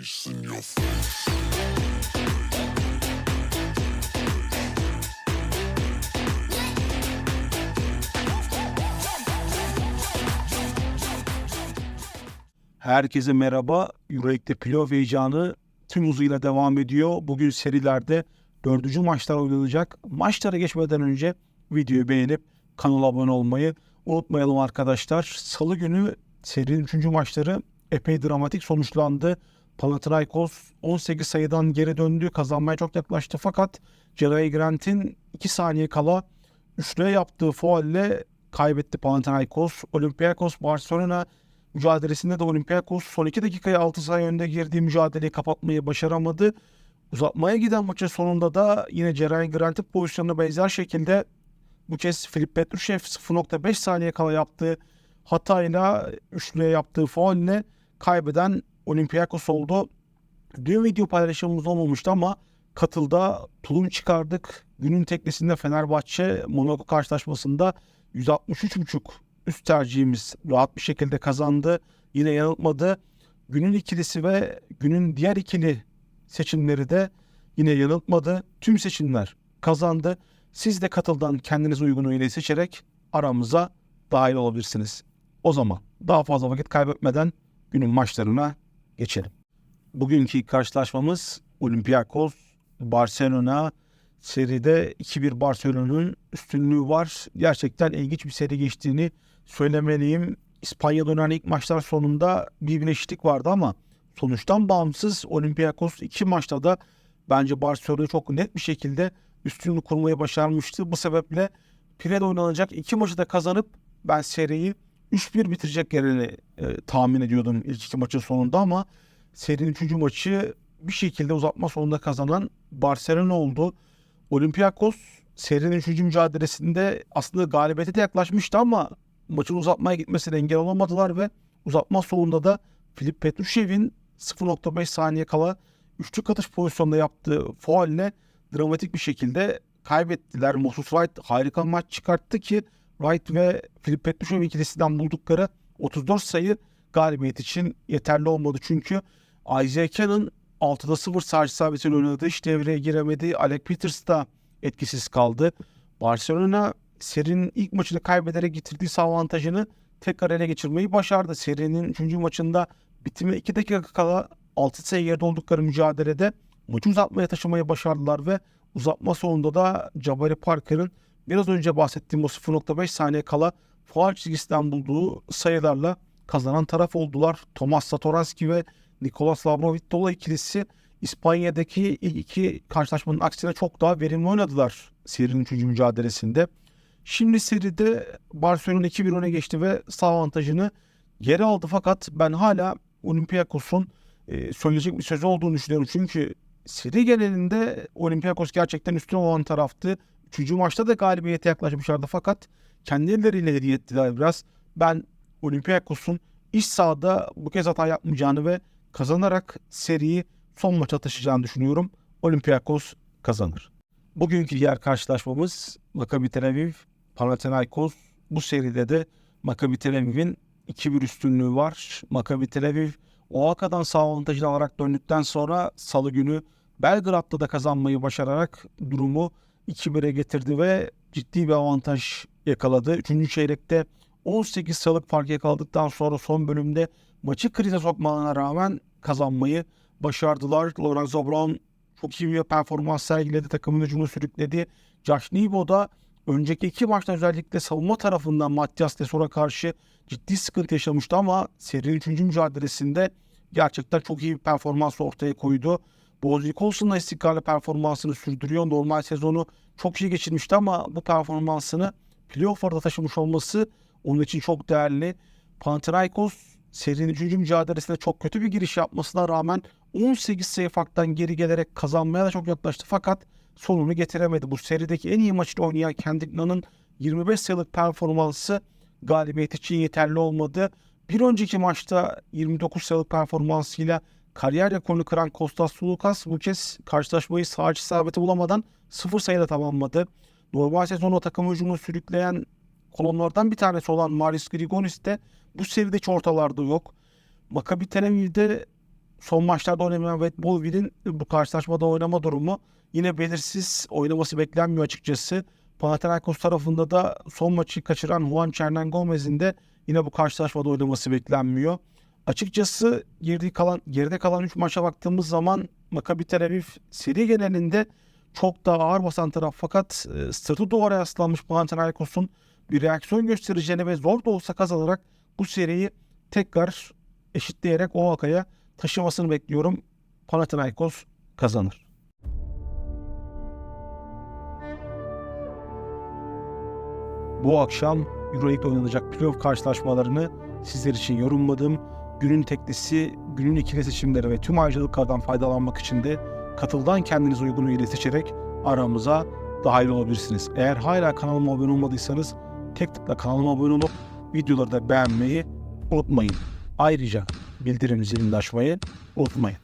face in your face. Herkese merhaba. Euroleague'de playoff heyecanı tüm hızıyla devam ediyor. Bugün serilerde dördüncü maçlar oynanacak. Maçlara geçmeden önce videoyu beğenip kanala abone olmayı unutmayalım arkadaşlar. Salı günü serinin üçüncü maçları epey dramatik sonuçlandı. Panathinaikos 18 sayıdan geri döndü. Kazanmaya çok yaklaştı fakat Jerry Grant'in 2 saniye kala üçlüye yaptığı faulle kaybetti Panathinaikos. Olympiakos Barcelona mücadelesinde de Olympiakos son 2 dakikaya 6 sayı önde girdiği mücadeleyi kapatmayı başaramadı. Uzatmaya giden maçın sonunda da yine Jerry Grant'in pozisyonuna benzer şekilde bu kez Filip Petrushev 0.5 saniye kala yaptığı hatayla üçlüye yaptığı faulle kaybeden Olympiakos oldu. Dün video paylaşımımız olmamıştı ama katılda tulum çıkardık. Günün teklisinde Fenerbahçe Monaco karşılaşmasında 163.5 üst tercihimiz rahat bir şekilde kazandı. Yine yanıltmadı. Günün ikilisi ve günün diğer ikili seçimleri de yine yanıltmadı. Tüm seçimler kazandı. Siz de katıldan kendiniz uygun üyeyi seçerek aramıza dahil olabilirsiniz. O zaman daha fazla vakit kaybetmeden günün maçlarına geçelim. Bugünkü karşılaşmamız Olympiakos Barcelona seride 2-1 Barcelona'nın üstünlüğü var. Gerçekten ilginç bir seri geçtiğini söylemeliyim. İspanya'da oynanan ilk maçlar sonunda bir bileşiklik vardı ama sonuçtan bağımsız Olympiakos iki maçta da bence Barcelona'yı çok net bir şekilde üstünlük kurmayı başarmıştı. Bu sebeple Pire'de oynanacak iki maçı da kazanıp ben seriyi 3-1 bitirecek yerini e, tahmin ediyordum ilk iki maçın sonunda ama serinin üçüncü maçı bir şekilde uzatma sonunda kazanan Barcelona oldu. Olympiakos serinin üçüncü mücadelesinde aslında galibiyete de yaklaşmıştı ama maçın uzatmaya gitmesine engel olamadılar ve uzatma sonunda da Filip Petrushev'in 0.5 saniye kala üçlük atış pozisyonunda yaptığı faulle dramatik bir şekilde kaybettiler. Moses Wright harika maç çıkarttı ki Wright ve Filip Petrushev ikilisinden buldukları 34 sayı galibiyet için yeterli olmadı. Çünkü Isaiah Cannon 6'da 0 sadece isabetiyle oynadı. Hiç devreye giremedi. Alec Peters da etkisiz kaldı. Barcelona serinin ilk maçını kaybederek getirdiği avantajını tekrar ele geçirmeyi başardı. Serinin 3. maçında bitime 2 dakika kala 6 sayı geride oldukları mücadelede maçı uzatmaya taşımayı başardılar ve uzatma sonunda da Jabari Parker'ın biraz önce bahsettiğim o 0.5 saniye kala faal çizgisinden bulduğu sayılarla kazanan taraf oldular. Tomas Satoranski ve Nikolas Lavrovitola ikilisi İspanya'daki ilk iki karşılaşmanın aksine çok daha verimli oynadılar serinin 3. mücadelesinde. Şimdi seride Barcelona 2-1 öne geçti ve sağ avantajını geri aldı fakat ben hala Olympiakos'un e, söyleyecek bir sözü olduğunu düşünüyorum. Çünkü seri genelinde Olympiakos gerçekten üstün olan taraftı. Üçüncü maçta da galibiyete yaklaşmışlardı fakat kendi elleriyle hediye ettiler biraz. Ben Olympiakos'un iç sahada bu kez hata yapmayacağını ve kazanarak seriyi son maça taşıyacağını düşünüyorum. Olympiakos kazanır. Bugünkü diğer karşılaşmamız Maccabi Tel Aviv Panathinaikos. Bu seride de Maccabi Tel Aviv'in 2-1 üstünlüğü var. Maccabi Tel Aviv Oaxaca'dan sağ avantajını alarak döndükten sonra salı günü Belgrad'da da kazanmayı başararak durumu 2-1'e getirdi ve ciddi bir avantaj yakaladı. Üçüncü çeyrekte 18 sayılık fark yakaladıktan sonra son bölümde maçı krize sokmalarına rağmen kazanmayı başardılar. Lorenzo Brown çok iyi bir performans sergiledi. Takımın hücumunu sürükledi. Josh Nebo da önceki iki maçta özellikle savunma tarafından Matias Tesor'a karşı ciddi sıkıntı yaşamıştı ama serinin üçüncü mücadelesinde gerçekten çok iyi bir performans ortaya koydu. Bozdil Colson'la istikrarlı performansını sürdürüyor. Normal sezonu çok iyi geçirmişti ama bu performansını playoff'larda taşımış olması onun için çok değerli. Panathinaikos serinin 3. mücadelesinde çok kötü bir giriş yapmasına rağmen 18 sayı farktan geri gelerek kazanmaya da çok yaklaştı. Fakat sonunu getiremedi. Bu serideki en iyi maçını oynayan Kendrick'na'nın 25 sayılık performansı galibiyet için yeterli olmadı. Bir önceki maçta 29 sayılık performansıyla kariyer rekorunu kıran Kostas Sulukas bu kez karşılaşmayı sağ isabeti bulamadan 0 sayıda tamamladı. Normal sezonu takım hücumunu sürükleyen kolonlardan bir tanesi olan Marius Grigonis de bu seride hiç ortalarda yok. Maccabi Tel Aviv'de son maçlarda oynamayan Wade Bolvin'in bu karşılaşmada oynama durumu yine belirsiz oynaması beklenmiyor açıkçası. Panathinaikos tarafında da son maçı kaçıran Juan Hernan Gomez'in de yine bu karşılaşmada oynaması beklenmiyor. Açıkçası geride kalan geride kalan 3 maça baktığımız zaman Maccabi Tel Aviv seri genelinde çok daha ağır basan taraf fakat e, sırtı duvara yaslanmış Panathinaikos'un bir reaksiyon göstereceğini ve zor da olsa kazanarak bu seriyi tekrar eşitleyerek o halkaya taşımasını bekliyorum. Panathinaikos kazanır. Bu akşam Euroleague'de oynanacak playoff karşılaşmalarını sizler için yorumladım. Günün teklisi, günün ikili seçimleri ve tüm ayrıcalıklardan faydalanmak için de katıldan kendiniz uygun üyeleri seçerek aramıza dahil olabilirsiniz. Eğer hala kanalıma abone olmadıysanız tek tıkla kanalıma abone olup videoları da beğenmeyi unutmayın. Ayrıca bildirim zilini açmayı unutmayın.